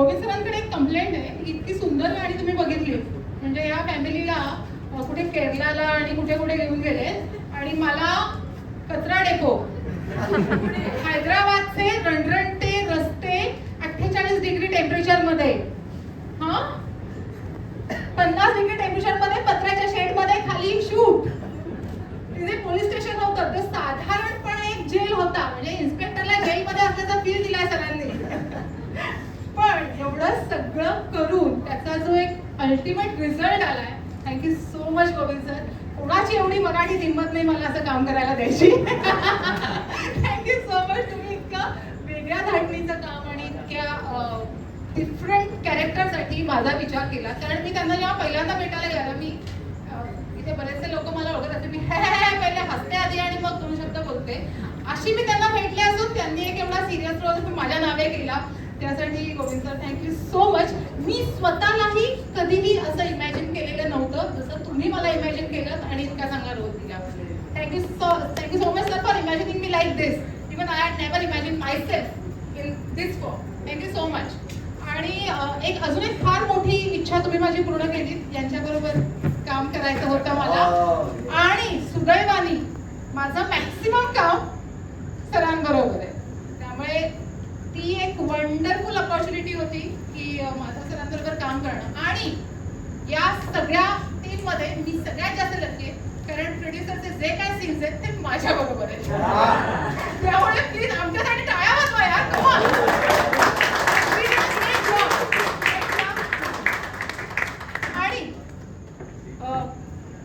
गोविंद सरांकडे एक कंप्लेंट आहे. इतकी सुंदर गाणी तुम्ही बघितली. म्हणजे या फॅमिलीला कुठे केरलाला आणि कुठे कुठे घेऊन गेले. आणि मला कचरा डेपो. हैदराबादचे रणरणते रस्ते अठ्ठेचाळीस डिग्री टेम्परेचरमध्ये. हा? पन्नास डिग्री टेम्परेचर सगळं करून त्याचा जो एक अल्टिमेट रिझल्ट आलाय thank you so much Govind sir कोणाची एवढी मराठी हिंमत नाही मला असं काम करायला द्यायची. थँक्यू सो मच तुम्ही इतकं वेगळ्या धाटणीचं काम आणि इतक्या डिफरंट कॅरेक्टरसाठी माझा विचार केला. कारण मी त्यांना जेव्हा पहिल्यांदा भेटायला गेला मी इथे बरेचसे लोक मला ओळखत असते मी हे पहिले हसते आधी आणि मग दोन शब्द बोलते. अशी मी त्यांना भेटले असून त्यांनी एक एवढा सिरियस रोल माझ्या नावे केला. त्यासाठी Govind sir thank you so much मी स्वतःलाही कधीही असं इमॅजिन केलेलं नव्हतं जसं तुम्ही मला इमॅजिन केलं आणि इतका चांगला रोल दिला thank you so thank you so much sir for imagining me like this even I had never imagine myself in this form thank you so much आणि एक अजून एक फार मोठी इच्छा तुम्ही माझी पूर्ण केली यांच्याबरोबर काम करायचं होतं मला. आणि सुदैवानी माझं मॅक्सिमम काम सरांबरोबर आहे त्यामुळे ती एक वंडरफुल अपॉर्च्युनिटी होती की अं, माझं सरांबरोबर काम करणं. आणि या सगळ्या टीममध्ये मी सगळ्यात जास्त लक्की आहे कारण प्रोड्युसरचे जे काय सीन्स आहेत ते माझ्या बरोबर आहेत. त्यामुळे प्लीज आमच्यासाठी टाळ्या वाजवा यार आणि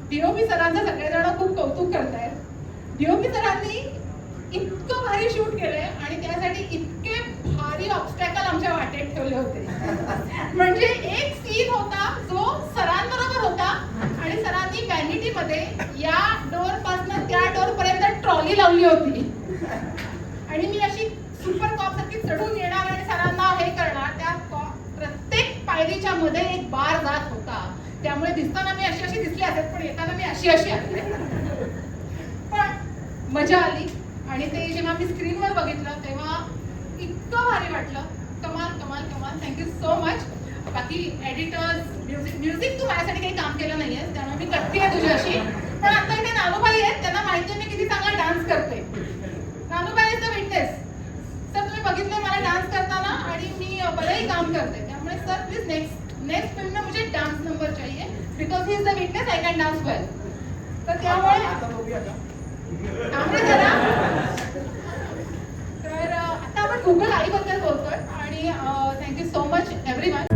डीओपी सरांचं सगळेजण खूप कौतुक करतायत. डीओपी सरांनी इतकं भारी शूट केलंय आणि त्यासाठी इतके वाटेत ठेवले होते. म्हणजे एक सीन होता जो सरांबरोबर होता आणि सरांनी व्हॅनिटी मध्ये या डोर पासन त्या डोर पर्यंत ट्रॉली लावली होती. आणि मी अशी सुपर कॉप सारखी चढून येणार आणि सरांना हे करणार त्या प्रत्येक पायरीच्या मध्ये एक बार जात होता. त्यामुळे दिसताना मी अशी अशी दिसली असेल पण येताना मी अशी अशी आले पण मजा आली. आणि ते जेव्हा मी स्क्रीनवर बघितलं तेव्हा इतकं भारी वाटलं. थँक्यू सो मच बाकी एडिटर्स म्युझिक म्युझिक तू माझ्यासाठी काही काम केलं नाहीये त्यामुळे मी करते आहे तुझ्याशी. पण आता इथे नानूबाई आहेत त्यांना माहिती आहे मी किती चांगला डान्स करते. Nanubai is the witness sir तुम्ही बघितलं मला डान्स करताना आणि मी बरंही काम करते. त्यामुळे sir please next next film में मुझे डांस नंबर चाहिए. Because he is the witness I can dance well तर त्यामुळे खूपच आईबद्दल बोलतोय? आणि thank you so much everyone